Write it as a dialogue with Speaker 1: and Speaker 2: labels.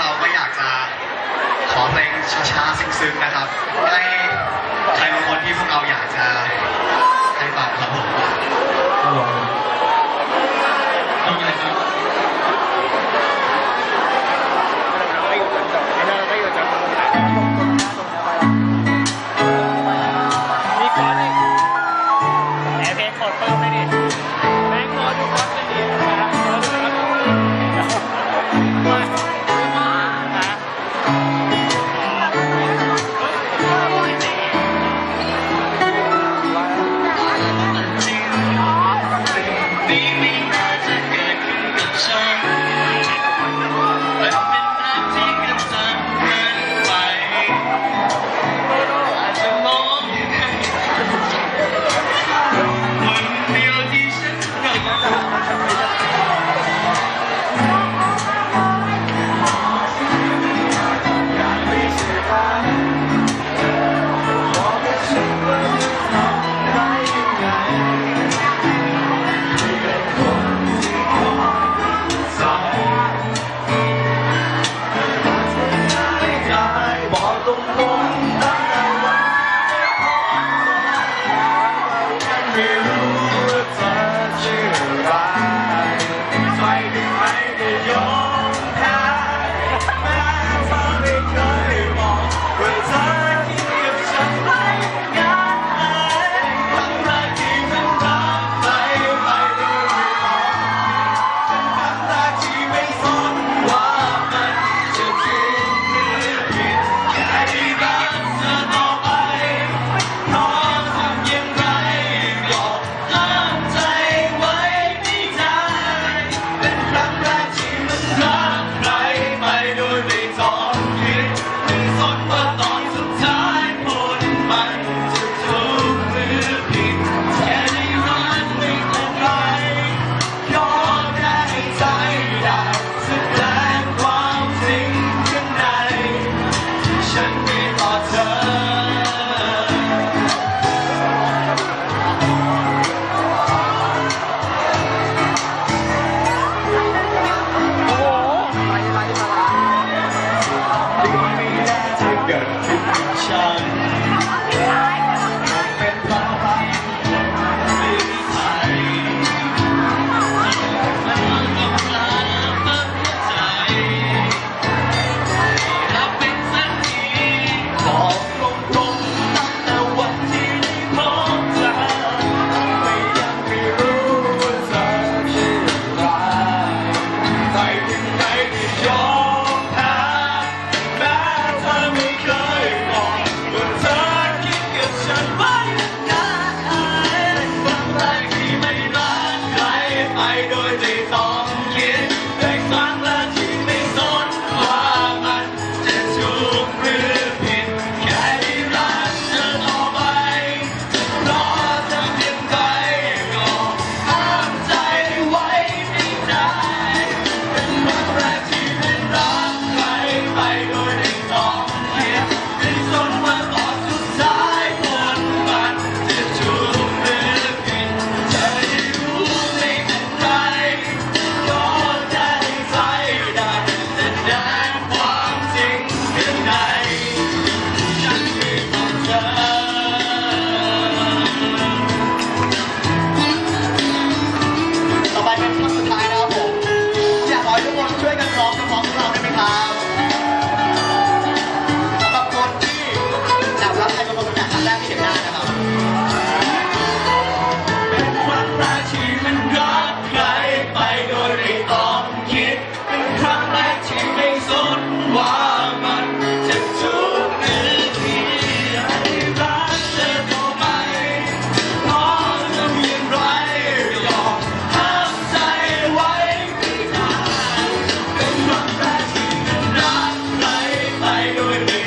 Speaker 1: เราก็อยากจะขอเพลงช้าๆซึ้งๆนะครับ ให้ใครบางคนที่พวกเราอยากจะให้ฟังครับผม
Speaker 2: ครับผม
Speaker 1: Hallelujah.